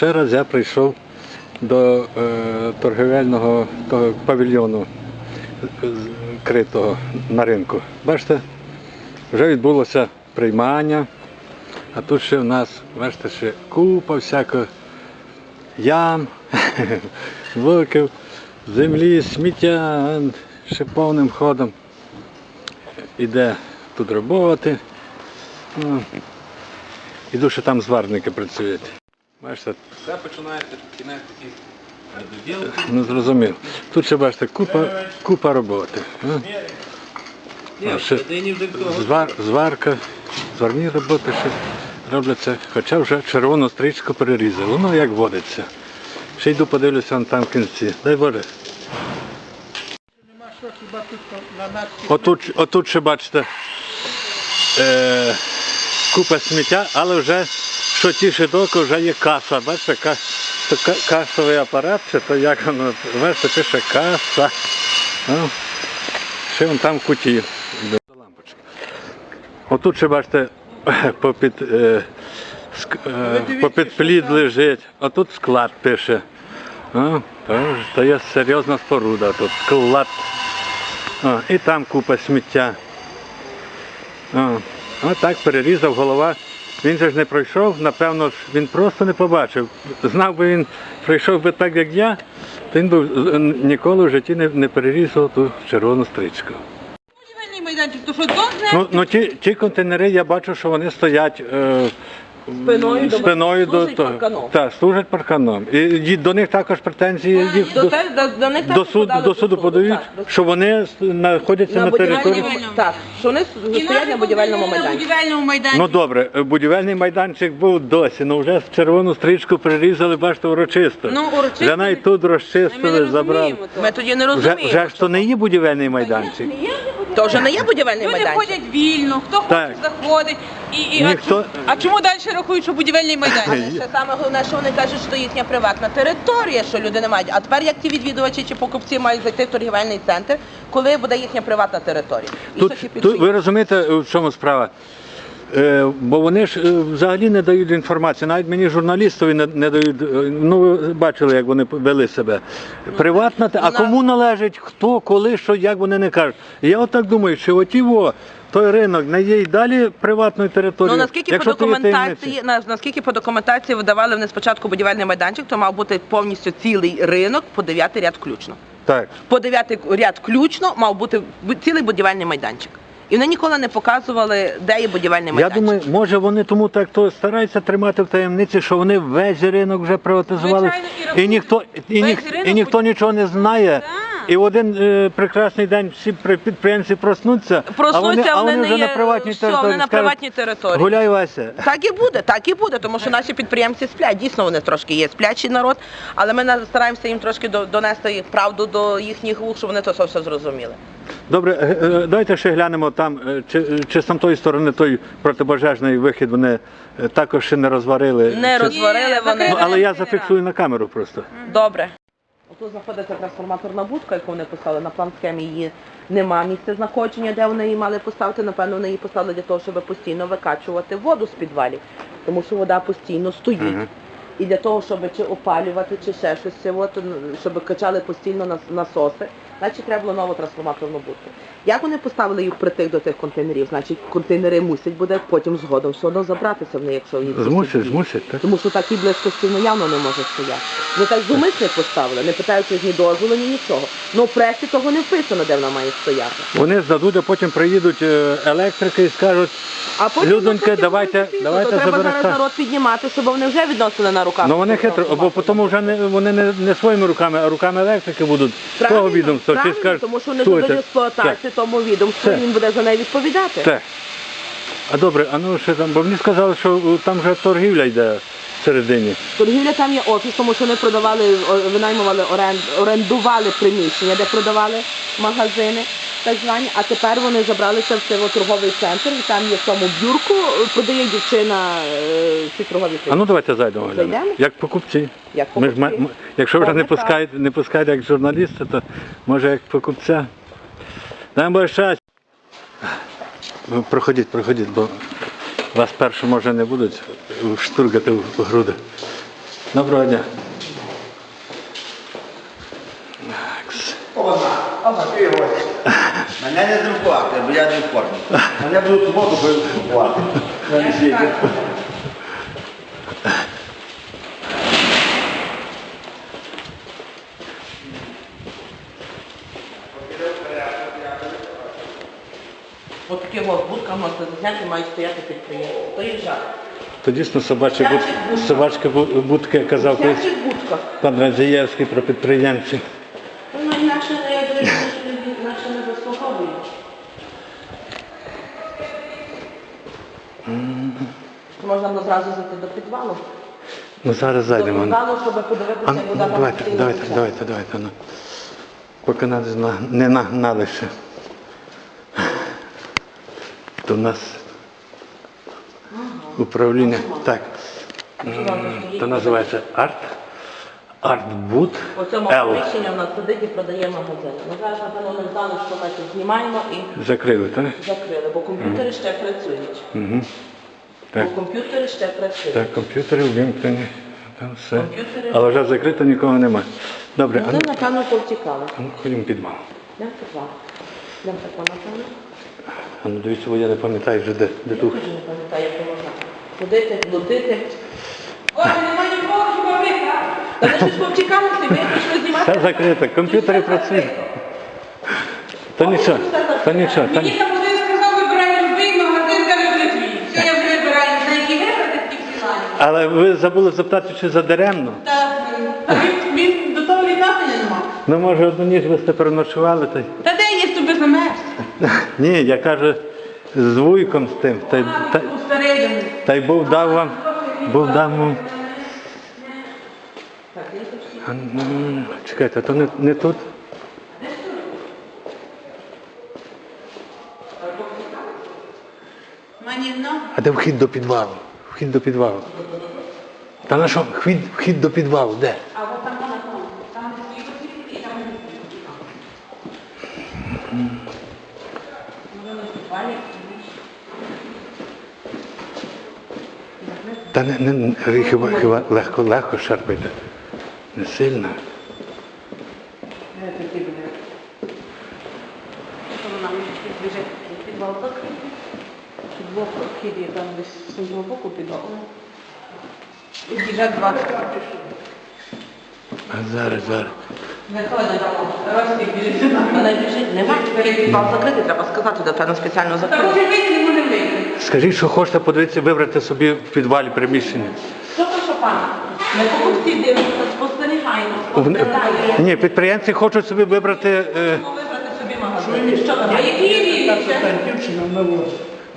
ще раз я прийшов до е, торгівельного того павільйону е, критого на ринку. Бачите, вже відбулося приймання, а тут ще в нас, бачите, ще купа всякого ям, блоків, землі, сміття, ще повним ходом іде тут роботи. Ну, Іду, що там зварники працюють. Бачите, Все починається кінець недоділків. ну зрозумів. Тут ще бачите, купа, купа роботи. А, ще-. Звар, зварка, зварні роботи ще робляться, хоча вже червону стрічку перерізали. Ну як водиться. Ще йду подивлюся вон там в кінці. Дай Боже. Отут, отут ще бачите е, купа сміття, але вже що тішить око, вже є каса. Бачите, ка, то ка, касовий апарат, чи то як воно, бачите, пише каса. Ну, ще вон там куті. Лампочка. Отут ще бачите, попід, е, ск, е, попід плід лежить, а тут склад пише. Ну, то, то є серйозна споруда, тут склад. О, і там купа сміття. О, отак перерізав голова. Він же ж не пройшов, напевно, ж він просто не побачив. Знав би він, пройшов би так, як я, то він би ніколи в житті не, не перерізав ту червону стрічку. Ну, ну ті, ті контейнери, я бачу, що вони стоять е, Спиною до- спиною до служать того. парканом. Так, служать парканом. І, і до них також претензії їх До, до, те- до, до них до, також суду, подали до суду подають, так, до- що вони знаходяться на, на території. будівельному так, що вони стоять на будівельному На майданчику. будівельному майданчику. Ну добре, е, будівельний майданчик був досі, ну вже червону стрічку перерізали, бачите, урочисто. Ну, урочисто. Вже навіть тут Ми не розчистили, забрали. розуміємо. Ми тоді не Вже, розуміємо. вже ж то не є будівельний майданчик. То вже не є будівельний Люди майданчик. ходять вільно, хто Так. хоче заходить. І, і, Ніхто- а, чому, а чому далі рахують, що будівельний майданчик? Це ще саме головне, що вони кажуть, що їхня приватна територія, що люди не мають. А тепер як ті відвідувачі чи покупці мають зайти в торгівельний центр, коли буде їхня приватна територія? І Тут, що ті тут ви розумієте, в чому справа? Е, бо вони ж е, взагалі не дають інформації, навіть мені журналістові не, не дають. е, Ну ви бачили, як вони вели себе. Приватна, те- а кому належить, хто, коли, що, як вони не кажуть. Я отак думаю, що оті во, той ринок не є й далі приватною територією. Ну наскільки по якщо є документації, на- наскільки по документації видавали вони спочатку будівельний майданчик, то мав бути повністю цілий ринок по дев'ятий ряд включно. Так. По дев'ятий ряд включно мав бути бу- цілий будівельний майданчик. І вони ніколи не показували, де є будівельний Я майданчик. думаю, може вони тому так то стараються тримати в таємниці, що вони весь ринок вже приватизували. Звичайно, і і рахують. ніхто і, Весь ніх, ринок і ніхто нічого не знає. І в один е, прекрасний день всі при- підприємці проснуться, Проснуться, а вони, а вони не вже на приватній все, території. вони на скажуть, приватній території. Гуляй Вася. Так і буде, так і буде, тому що наші підприємці сплять. Дійсно, вони трошки є сплячий народ, але ми на- стараємося їм трошки до- донести їх правду до їхніх вух, щоб вони то все, все зрозуміли. Добре, е, е, давайте ще глянемо там, е, чи, чи з тамтої сторони той протипожежний вихід вони також ще не розварили. Не Чи- розварили Ні, вони. Ну, але я зафіксую на камеру просто. Добре. Тут знаходиться трансформаторна будка, яку вони поставили. На план схемі її нема місця знаходження, де вони її мали поставити. Напевно, вони її поставили для того, щоб постійно викачувати воду з підвалів, тому що вода постійно стоїть. Мгм. І для того, щоб чи опалювати, чи ще щось, от, щоб качали постійно нас- насоси, значить треба було нову трансформаторну будку. Як вони поставили їх притик до тих контейнерів? Значить, контейнери мусять буде потім згодом все одно забратися в них, якщо їх Змусять, змусять, так? Тому що такі близько стіну явно не може стояти. Ви так зумисне поставили, не питаючи ні дозволу, ні нічого. Ну в пресі того не вписано, де вона має стояти. Вони здадуть, а потім приїдуть е, електрики і скажуть, А потім Людоньки, давайте- пізно, давайте то треба зараз народ піднімати, щоб вони вже відносили на руках. ну вони хитро, бо потім вже не, вони не, не своїми руками, а руками електрики будуть того відомства. Чи правильно, скажуть, тому що вони «Слухайте, експлуатації тому відомству, Так. він буде за неї відповідати. Так. А добре, а ну ще там, бо мені сказали, що е, там вже торгівля йде всередині. Торгівля там є офіс, тому що вони продавали, о, винаймували оренд, орендували приміщення, де продавали магазини. Так звані, а тепер вони забралися в цей торговий центр, і там є в тому бюрку, продає дівчина е, ці торгові А ну давайте зайдемо. глянемо. Зайдемо? Як покупці. Як Ми ж, покупці. ма- м- якщо вже не Добре, пускають, не пускають як журналіста, то може як покупця. Дай Боже щастя. Ну, Проходіть, проходіть, бо вас перше може не будуть штургати в груди. Доброго дня. Мене не друкувати, бо я не в формі. Мене будуть суботу друкувати. От такі от будка можна зняти, мають стояти підприємства. То є жах. То дійсно собачі буд... собачки будки казав колись будка? пан Радзієвський про підприємців. Ну, інакше я інакше не заслуговує. Можна було зразу зайти до підвалу. Ну зараз До зайдемо. підвалу, щоб подивитися, ну, як там давайте, давайте, давайте, давайте. Ну. Поки нас не нагнали ще. То в нас управління. Так. То називається Арт. Артбуд У цьому приміщенні в нас сидить і продає магазин. Ми зараз, напевно, не знали, що ми тут знімаємо і Закрили, так? закрили, бо комп'ютери ще працюють. Угу. Так. Бо комп'ютери ще працюють. Так, комп'ютери ввімкнені. Там все. Комп'ютери. Але вже закрито, нікого немає. Добре, а Вони, ну, напевно, повтікали. ну ходімо підвал. Йдемо підвал. Йдемо підвал, напевно. А ну дивіться, бо я не пам'ятаю вже де, де Я теж не пам'ятаю, як можна ходити, блудити. Ой, немає нікого, хіба ви, так? Та ви щось повтікали ви пішли знімати. Все закрито, комп'ютери працюють. Та нічого, та нічого, та Мені ні. там один сказав, вибирай любий магазин, каже, вже твій. Все, я вже вибираю, на які вибрати, ті фіналі. Але ви забули запитати, чи задаремно? Та та він, він до того літати не мав. Ну, може, одну ніч ви сте переночували, та й. Та де є тобі замерз? Ні, я кажу, з вуйком з тим. Та, та, та й Бог дав вам, Бог дав вам. А, ну, чекайте, то не, не тут? А де вхід до підвалу? Вхід до підвалу. Та на що? Вхід, вхід до підвалу, де? А от там вона там. Там де свій і там. Та не, не, не хіба, хіба легко, легко шарпайте. Не сильно. Підвал. Підвал є там десь з цього боку підвал. І біжать два. А зараз, зараз. Не ходить. Раз біжить. Але біжить, немає. Підвал закритий, треба сказати, де певно спеціально Та Скажіть, що хочете подивитися, вибрати собі в підвалі приміщення. Що то, що пане? Ми покупці дивимося, спостерігаємо, спостерігаємо. Ні, підприємці хочуть собі вибрати. Е, Вибрати собі магазин. Що ви А які є більше?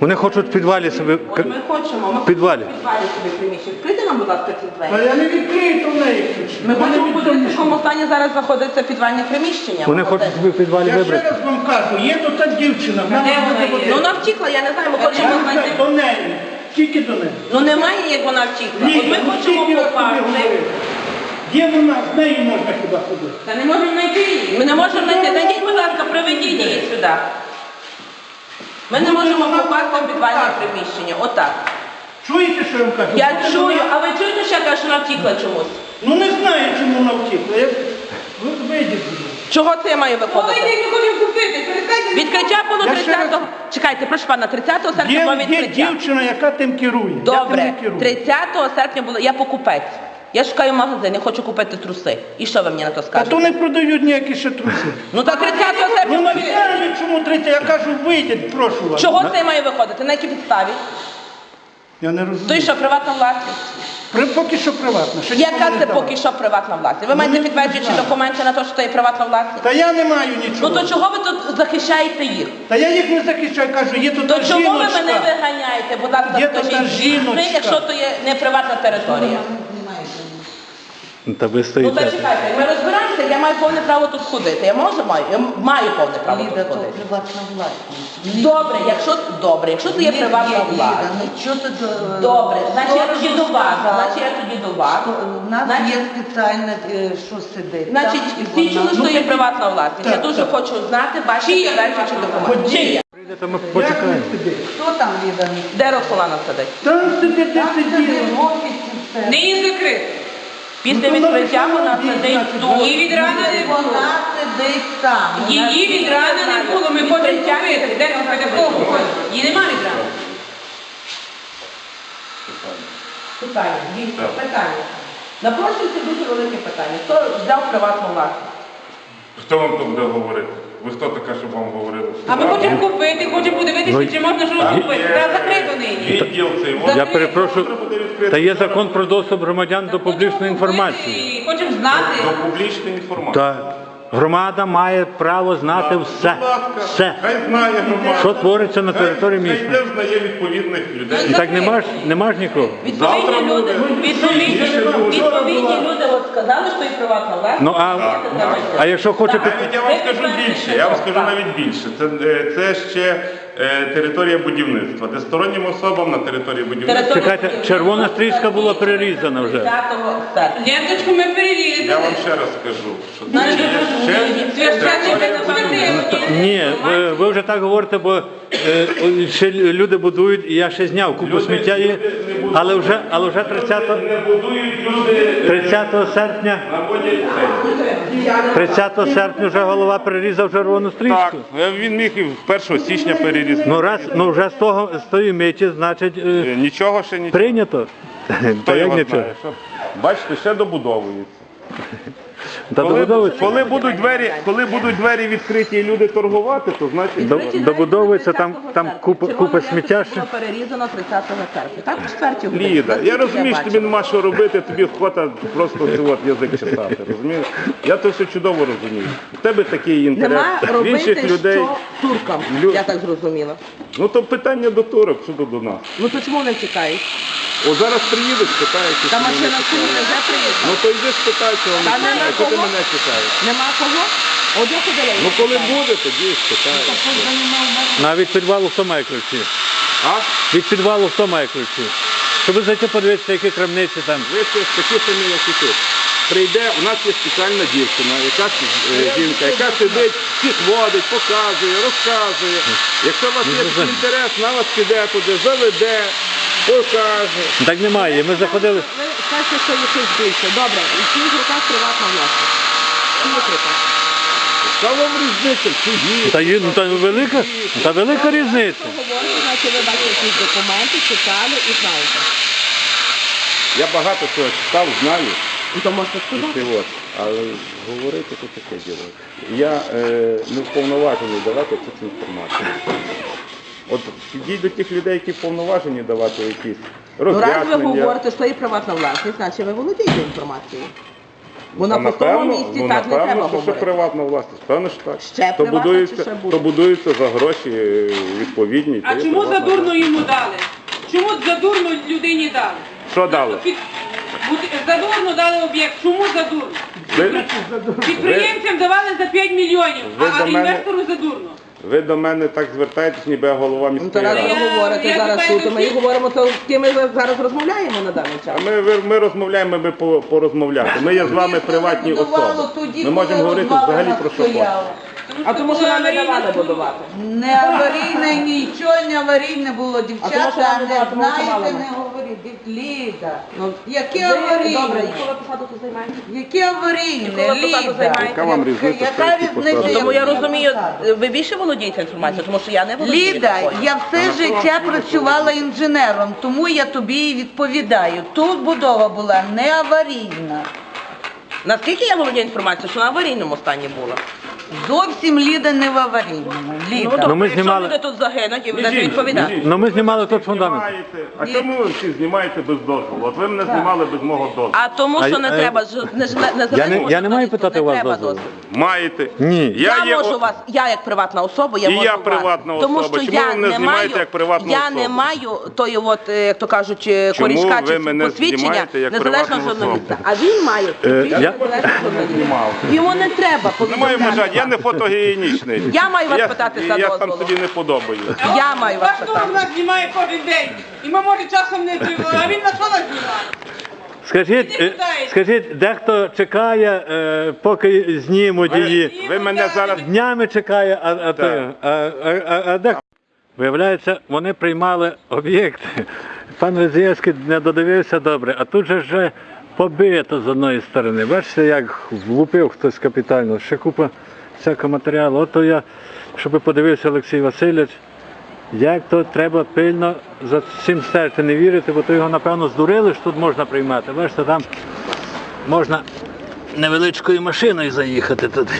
Вони хочуть в підвалі собі. От ми хочемо, ми В підвалі. хочемо в підвалі собі приміщення. Вкрити нам, будь ласка, ці Та двері. я не відкрию, то в неї ключі. Ми хочемо подивитися, в якому стані зараз знаходиться підвальне приміщення. Вони хочуть собі в підвалі Я ще вибрати. раз вам кажу, є тут та дівчина, вона де вона є? Ну вона втікла, я не знаю, ми хочемо не знаю, знайти. до неї, тільки до неї. Ну немає, як вона втікла. Ні, От ми ну, хочемо раз тобі попасти. говорив. Є вона, з нею можна хіба ходити. Та не можемо знайти її. Ми не можемо знайти. Зайдіть, будь ласка, приведіть її сюди. Ми не можемо попасти в підвальне приміщення. Отак. Чуєте, що я вам кажу? Я чую, а ви чуєте, що я кажу, що вона втікла чомусь? Ну не знаю, чому вона втікла. Я... Ви вийдіть. будь ласка. Чого це я маю Ой, виходити? ми хочемо купити. Відкриття було Я ще 30-го. Чекайте, прошу пана, 30 серпня було Є, є відкриття. дівчина, яка тим керує. Я тим Добре, не керую. 30 серпня було. Я покупець. Я шукаю магазин, я хочу купити труси. І що ви мені на то А скажете? то не продають ніякі ще труси. Ну так 30 серпня Ну було не третє. Я кажу, вийдіть, прошу вас. Чого це я маю виходити? На якій підставі? Я не розумію. То і що, приватна власність? При, поки що приватно. Ще нікому Яка не це поки що приватна власність? Ви маєте не підтверджуючі документи на те, що це є приватна власність? Та я не маю Ну нічого. то чого ви тут захищаєте їх? Та я їх не захищаю, кажу, є тут То та чому ви жіночка. мене виганяєте? Будь ласка, Є тут та скажіть жіночка. якщо то є не приватна територія. Та ви Ну та чекайте, ми розбираємося, я маю повне право тут ходити. Я можу маю? Я маю повне право тут Ліда, то ходити. приватна власність. Добре, якщо добре, якщо це є Ні, приватна Ліда, власність. нічого ти до- Добре, значить я тоді до вас, сказала. значить я тоді до вас. У нас Значить, є спеціальне, е, що сидить. Значить, там, і всі вона- чули, що є приватна власність. Я Так, дуже так. хочу знати, бачити Чия речі чи приватна документи. Чия? Прийдете, ми почекаємо. Хто там Ліда? Де Роксолана сидить? Там сидите, Там сиділи. сидить в офісі все. Не її закрити. Після відкриття вона сидить тут. Її від рана не було. Вона сидить там. Її від рана не було, ми хочемо купити. Де ви такого? Її нема від рана. Питання, дійсно, питання. Напрошується дуже велике питання. Хто взяв приватну власність? Хто вам тут буде говорити? Ви хто така, щоб вам говорили? А ми хочемо купити, хочемо подивитися, чи можна щось купити. Та закрито нині. Відділ цей. от. Я перепрошую, та є закон про доступ громадян до публічної інформації. І Хочемо знати. До публічної інформації. Та громада має право знати все. Все. хай знає громада. Що твориться на території міста. Хай знає відповідних людей. І так нема ж, нема ж нікого. Завтра Відповідні люди, буде. відповідні, Більше буде. відповідні люди от сказали, що і приватна власність. Ну а, а якщо хоче під... Навіть я вам скажу більше, я вам скажу навіть більше. Це, е, це ще е, територія будівництва, де стороннім особам на території будівництва. Чекайте, червона стрічка була перерізана вже. 10 серпня. Ленточку ми перевірили. Я вам ще раз скажу, що це є ще Священник не. Ні, ви, ви вже так говорите, бо е, о, ще люди будують, і я ще зняв купу Люди- сміття є, люди не будують. але вже, але вже 30, не будують люди, 30 серпня, наводять цей. 30 серпня вже голова перерізав червону Так, стрічку. е, він міг і 1 січня перерізати. Ну раз, ну вже з того з тої миті, значить, е, Е, Нічого ще нічого. прийнято. Та як його нічого. знає? Що? Бачите, ще добудовується. Thank you. Коли, добудовується. коли, будуть двері, коли будуть двері відкриті і люди торгувати, то значить До- добудовується там, там купа, купа сміття ще. Було перерізано 30 серпня. Так, в четвертій годині. Ліда, я розумію, що тобі бачила. нема що робити, тобі охота просто це от язик чесати. Розумієш? Я то все чудово розумію. У тебе такий інтерес. Нема В інших робити людей. що туркам, Лю- я так зрозуміла. Ну то питання до турок, що до, до нас. Ну то чому вони чекають? О, зараз приїдуть, спитають. Та машина вони куди чекають. вже приїхала. Ну то йди спитай, чого Та вони нема чекають. Кого? мене чекаєш? Нема кого? От я ходила. Ну коли чекала. буде, тоді і спитай. Навіть підвалу хто має ключі? А? Від підвалу хто має ключі? Щоб зайти подивитися, які крамниці там. Ви ще такі самі, як і тут. Прийде, у нас є спеціальна дівчина, яка е, жінка, яка сидить, всіх водить, показує, розказує. Якщо у вас є такий інтерес, вона вас піде туди, заведе, покаже. Так немає. Ми заходили. Ви скажете, що якийсь більше. Добре, і в чиїх руках приватна власність? В чиїх руках? Та вам різниця, чиї. Та є ну, та велика, та велика різниця. Говорите, значить ви бачите якісь документи, читали і знаєте. Я багато чого читав, знаю. І то можете сказати. от. Але говорити то таке діло. Я е, не вповноважений давати цю інформацію. От підійдіть до тих людей, які вповноважені давати якісь Ну раз ви роз'яснення. говорите, що є приватна власність, значить ви володієте інформацією. Бо на Та пустому місці ну, так не напевно, треба що говорити. приватна власність. Певно, що так. Ще то приватна будується, чи ще буде? то будується за гроші е, відповідні. то А є чому за приватна дурно йому дали? Чому за дурно людині дали? Що дали? Під- бути- За дурно дали об'єкт. Чому за дурно? Ви, Підприємцям давали за 5 мільйонів, ви а до мене- інвестору за дурно. Ви до мене так звертаєтесь, ніби я голова Ну, міської ради. ви говорите зараз тут, ми говоримо, то з ким ми зараз розмовляємо на даний час. А ми, ви- ми розмовляємо, ми по- порозмовляти. Ми є з вами приватні особи. Ми можемо говорити взагалі про що хочемо. А тому що нам не давали будувати. Не аварійне, нічого не аварійне було, дівчата, не знаєте, не говоріть. Ліда, Ну, яке аварійне? Яке аварійне, Ліда? Яка вам різниця, Яка різниця? Тому я розумію, ви більше володієте інформацією, тому що я не володію. Ліда, я все життя працювала інженером, тому я тобі і відповідаю. Тут будова була не аварійна. Наскільки я володію інформацією, що на аварійному стані була? Зовсім Ліда не в аварійному. Ну, Ліда. тобто, Ну, ми якщо знімали- люди тут загинуть і Біжіть, відповідати. Ну ми знімали тут фундамент. Знімаєте. А чому ви всі знімаєте без дозволу? От ви мене знімали без мого дозволу. А тому, А що я- не а я- треба ж- не ж- не Я не- я не маю питати у вас треба дозволу. Маєте. Ні. Я, є можу о- вас, я як приватна особа, я І можу я вас. приватна тому особа. що Чому я ви мене не знімаєте маю, як приватну я особу? не маю тої, от, е, як то кажуть, е, Чому корішка ви чи мене посвідчення знімаєте як незалежного приватну журналіста. А він має посвідчення я- незалежного журналіста. Йому не треба Не маю повідомляти. бажання, я не фотогенічний. Я маю вас Я- питати за Я сам дозволу. собі не подобаюсь. Я маю вас Ваш питати. нас знімає кожен день. І ми може часом не тривога, а він на що нас знімає? Скажіть, е, скажіть, дехто чекає, е, поки знімуть її. Ви мене зараз Днями чекає, а, а, то- а, а, а, а дехто. Виявляється, вони приймали об'єкти. Пан Везієвський не додивився добре, а тут же вже побито з одної сторони. Бачите, як влупив хтось капітально. Ще купа всякого матеріалу. Ото я, щоб подивився Олексій Васильович, як то треба пильно за цим стерти, не вірити, бо то його, напевно, здурили, що тут можна приймати. Бачите, там можна невеличкою машиною заїхати туди.